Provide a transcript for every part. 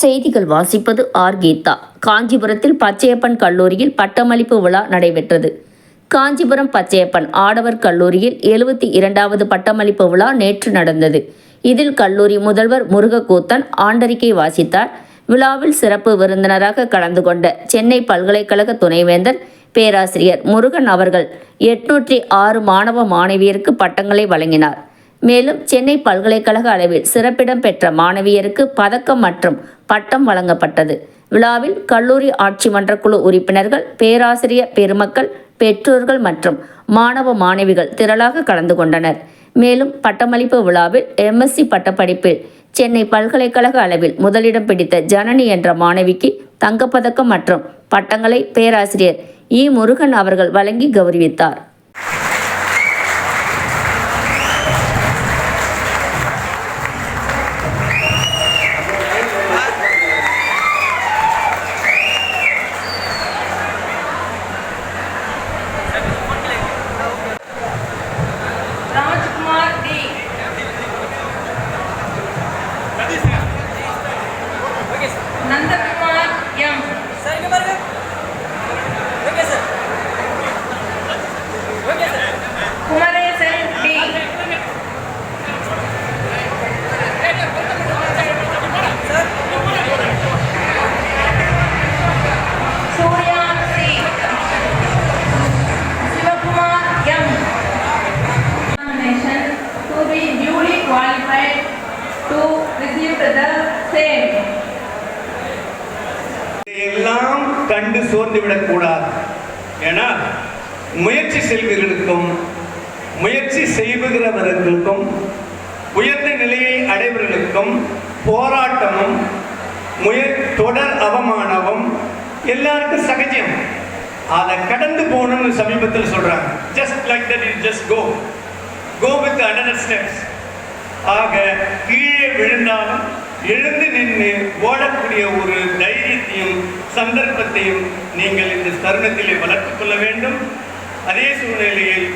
செய்திகள் வாசிப்பது ஆர். கீதா. காஞ்சிபுரத்தில் பச்சையப்பன் கல்லூரியில் பட்டமளிப்பு விழா நடைபெற்றது. காஞ்சிபுரம் பச்சையப்பன் ஆடவர் கல்லூரியில் எழுபத்தி இரண்டாவது பட்டமளிப்பு விழா நேற்று நடந்தது. இதில் கல்லூரி முதல்வர் முருகக்கூத்தன் ஆண்டறிக்கை வாசித்தார். விழாவில் சிறப்பு விருந்தினராக கலந்து கொண்ட சென்னை பல்கலைக்கழக துணைவேந்தர் பேராசிரியர் முருகன் அவர்கள் எட்நூற்றி ஆறு மாணவ மாணவியருக்கு பட்டங்களை வழங்கினார். மேலும் சென்னை பல்கலைக்கழக அளவில் சிறப்பிடம் பெற்ற மாணவியருக்கு பதக்கம் மற்றும் பட்டம் வழங்கப்பட்டது. விழாவில் கல்லூரி ஆட்சி மன்ற குழு உறுப்பினர்கள் பேராசிரியர் பெருமக்கள் பெற்றோர்கள் மற்றும் மாணவ மாணவிகள் திரளாக கலந்து கொண்டனர். மேலும் பட்டமளிப்பு விழாவில் எம்எஸ்சி பட்டப்படிப்பில் சென்னை பல்கலைக்கழக அளவில் முதலிடம் பிடித்த ஜனனி என்ற மாணவிக்கு தங்கப்பதக்கம் மற்றும் பட்டங்களை பேராசிரியர் இ முருகன் அவர்கள் வழங்கி கௌரவித்தார். To receive the same. எல்லாம் கண்டு சோர்ந்து விடக்கூடாது ஏன்னா முயற்சி செல்வர்களுக்கும் முயற்சி செய்வகிறவர்களுக்கும் உயர்ந்த நிலையை அடைவர்களுக்கும் போராட்டமும் முயற் தொடர் அவமானமும் எல்லாருக்கும் சகஜம். அதை கடந்து போகணும்னு சமீபத்தில் சொல்றாங்க. Just like that is just go go with another steps ஆக எழுந்து நின்று ஓடக்கூடிய ஒரு தைரியத்தையும் சந்தர்ப்பத்தையும் நீங்கள் இந்த தருணத்திலே வளர்த்துக் கொள்ள வேண்டும். அதே சூழ்நிலையில்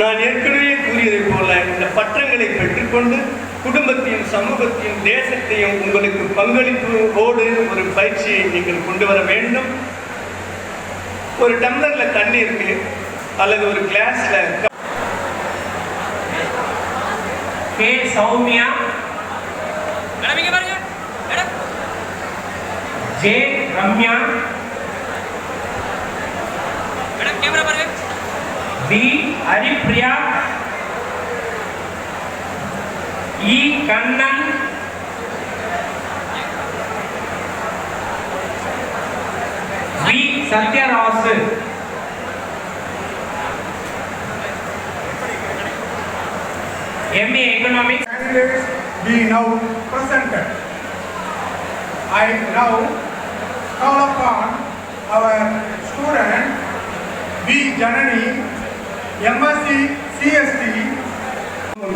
நான் ஏற்கனவே கூறியதை போல இந்த பற்றங்களை பெற்றுக்கொண்டு குடும்பத்தையும் சமூகத்தையும் தேசத்தையும் உங்களுக்கு பங்களிப்போடு ஒரு பயிற்சியை நீங்கள் கொண்டு வர வேண்டும். ஒரு டம்ளர்ல தண்ணி இருக்கு அல்லது ஒரு கிளாஸ்ல கே சௌமியா மேடம் இங்க பாருங்க madam J Ramya madam camera பாருங்க V Haripriya E Kannan V Sathyarasu MA economics candidates be now presented. I now call upon our student B. Janani, MSc CST,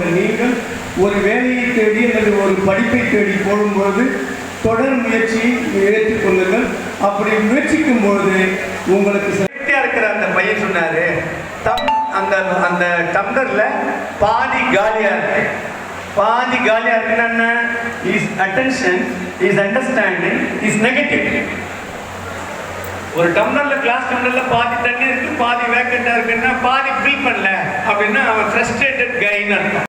நீங்கள் ஒரு வேலையை தேடி அல்லது ஒரு படிப்பை தேடி போகும்போது தொடர் முயற்சியை ஏற்றுக் கொள்ளுங்கள் அப்படி முயற்சிக்கும் பொழுது உங்களுக்கு இருக்கிற அந்த பையன் சொன்னாரு தம் அந்த அந்த டம்ளர்ல பாதி காலியா இருக்கு பாதி காலியா இருக்குன்னா is attention is understanding is negative ஒரு டம்ளர்ல கிளாஸ் டம்ளர்ல பாதி தண்ணி இருக்கு பாதி வேக்கண்டா இருக்குன்னா பாதி ஃபில் பண்ணல அப்படின்னா அவன் ஃப்ரஸ்ட்ரேட்டட் கைன்னு அர்த்தம்.